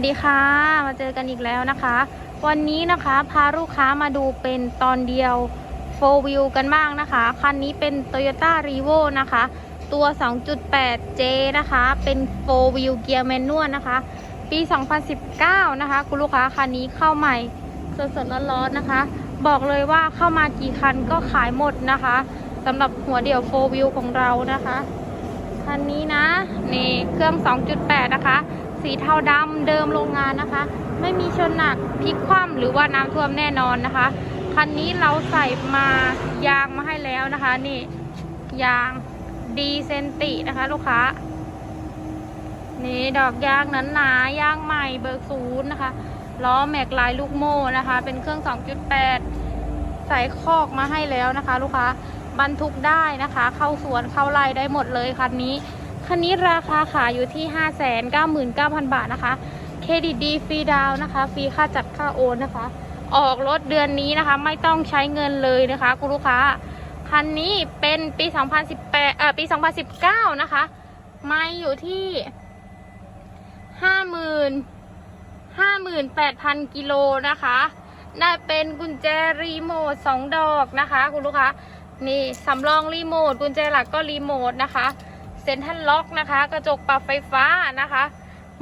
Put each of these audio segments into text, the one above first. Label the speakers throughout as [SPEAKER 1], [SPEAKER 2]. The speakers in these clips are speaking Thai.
[SPEAKER 1] วัสดีค่ะ มาเจอกันอีกแล้วนะคะ วันนี้นะคะพาลูกค้ามาดูเป็นตอนเดียว4 wheel กันบ้างนะคะ คันนี้เป็น Toyota r e v o นะคะ ตัว 2.8J นะคะ เป็น4 wheel เกียร์แมนนวลนะคะ ปี 2019 นะคะ คุณลูกค้าคันนี้เข้าใหม่สดๆร้อนๆนะคะ บอกเลยว่าเข้ามากี่คันก็ขายหมดนะคะสำหรับหัวเดี่ยว4 wheel ของเรานะคะ คันนี้นะ นี่เครื่อง 2.8 นะคะ สีเทาดำเดิมโรงงานนะคะ ไม่มีชนหนักพลิกคว่ำหรือว่าน้ำท่วมแน่นอนนะคะ คันนี้เราใส่มายางมาให้แล้วนะคะ นี่ยางดีเซนตินะคะ ลูกค้า นี่ดอกยางนั้นหนายางใหม่เบิกศูนย์นะคะล้อแม็กลายลูกโม่นะคะ เป็นเครื่อง 2.8 ใส่คอกมาให้แล้วนะคะ ลูกค้าบรรทุกได้นะคะ เข้าสวนเข้าไร่ได้หมดเลยคันนี้ คันนี้ราคาขายอยู่ที่ 599,000 บาทนะคะ เครดิตดีฟรีดาวนะคะ ฟรีค่าจัดค่าโอนนะคะ ออกรถเดือนนี้นะคะ ไม่ต้องใช้เงินเลยนะคะคุณลูกค้า คันนี้เป็นปี 2018เอ่อปี 2019 นะคะ ไม่อยู่ที่ 50,000 58,000 กิโลนะคะ ได้เป็นกุญแจรีโมท2ดอกนะคะ คุณลูกค้า นี่สำรองรีโมทกุญแจหลักก็รีโมทนะคะ ซ็นทรัลล็อกนะคะ กระจกปรับไฟฟ้านะคะ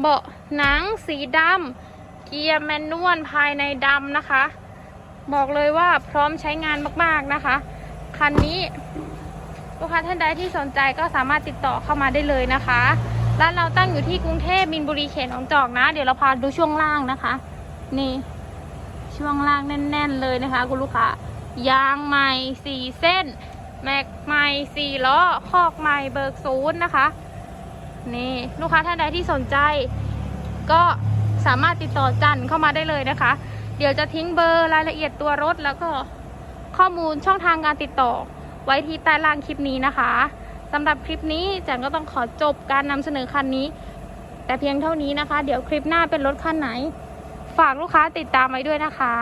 [SPEAKER 1] เบาะหนังสีดำเกียร์แมนนวลภายในดำนะคะ บอกเลยว่าพร้อมใช้งานมากๆนะคะ คันนี้ลูกค้าท่านใดที่สนใจก็สามารถติดต่อเข้ามาได้เลยนะคะร้านเราตั้งอยู่ที่กรุงเทพมินบุรีเขตหนองจอกนะ เดี๋ยวเราพาดูช่วงล่างนะคะ นี่ ช่วงล่างแน่น ๆ เลยนะคะ คุณลูกค้ายางใหม่สี่เส้น แม็กใหม่สี่ล้อคอกใหม่เบิกศูนย์นะคะ นี่ลูกค้าท่านใดที่สนใจ ก็สามารถติดต่อจันเข้ามาได้เลยนะคะ เดี๋ยวจะทิ้งเบอร์รายละเอียดตัวรถแล้วก็ข้อมูลช่องทางการติดต่อ ไว้ที่ใต้ล่างคลิปนี้นะคะสำหรับคลิปนี้จันก็ต้องขอจบการนำเสนอคันนี้ แต่เพียงเท่านี้นะคะ เดี๋ยวคลิปหน้าเป็นรถคันไหน ฝากลูกค้าติดตามไว้ด้วยนะคะ